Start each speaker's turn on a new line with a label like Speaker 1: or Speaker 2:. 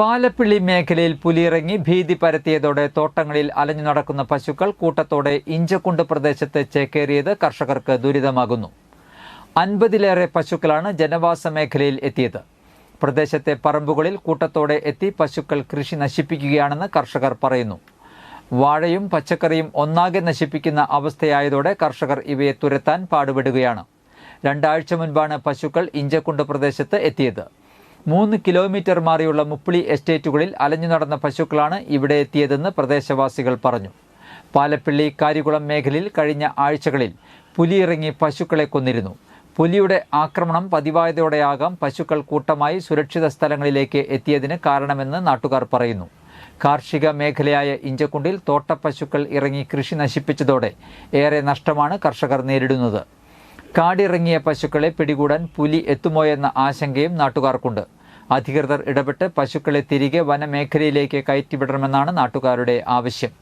Speaker 1: പാലപ്പിള്ളി മേഖലയിൽ പുലിയിറങ്ങി ഭീതി പരത്തിയതോടെ തോട്ടങ്ങളിൽ അലഞ്ഞു നടക്കുന്ന പശുക്കൾ കൂട്ടത്തോടെ ഇഞ്ചക്കുണ്ട് പ്രദേശത്ത് ചേക്കേറിയത് കർഷകർക്ക് ദുരിതമാകുന്നു. അൻപതിലേറെ പശുക്കളാണ് ജനവാസ മേഖലയിൽ എത്തിയത്. പ്രദേശത്തെ പറമ്പുകളിൽ കൂട്ടത്തോടെ എത്തി പശുക്കൾ കൃഷി നശിപ്പിക്കുകയാണെന്ന് കർഷകർ പറയുന്നു. വാഴയും പച്ചക്കറിയും ഒന്നാകെ നശിപ്പിക്കുന്ന അവസ്ഥയായതോടെ കർഷകർ ഇവയെ തുരത്താൻ പാടുപെടുകയാണ്. രണ്ടാഴ്ച മുൻപാണ് പശുക്കൾ ഇഞ്ചക്കുണ്ട് പ്രദേശത്ത് എത്തിയത്. മൂന്ന് കിലോമീറ്റർ മാറിയുള്ള മുപ്പിളി എസ്റ്റേറ്റുകളിൽ അലഞ്ഞു നടന്ന പശുക്കളാണ് ഇവിടെ എത്തിയതെന്ന് പ്രദേശവാസികൾ പറഞ്ഞു. പാലപ്പിള്ളി കാരികുളം മേഖലയിൽ കഴിഞ്ഞ ആഴ്ചകളിൽ പുലിയിറങ്ങി പശുക്കളെ കൊന്നിരുന്നു. പുലിയുടെ ആക്രമണം പതിവായതോടെയാകാം പശുക്കൾ കൂട്ടമായി സുരക്ഷിത സ്ഥലങ്ങളിലേക്ക് എത്തിയതിന് കാരണമെന്ന് നാട്ടുകാർ പറയുന്നു. കാർഷിക മേഖലയായ ഇഞ്ചക്കുണ്ടിൽ തോട്ടപ്പശുക്കൾ ഇറങ്ങി കൃഷി നശിപ്പിച്ചതോടെ ഏറെ നഷ്ടമാണ് കർഷകർ നേരിടുന്നത്. കാടിറങ്ങിയ പശുക്കളെ പിടികൂടാൻ പുലി എത്തുമോയെന്ന ആശങ്കയും നാട്ടുകാർക്കുണ്ട്. അധികൃതർ ഇടപെട്ട് പശുക്കളെ തിരികെ വനമേഖലയിലേക്ക് കയറ്റിവിടണമെന്നാണ് നാട്ടുകാരുടെ ആവശ്യം.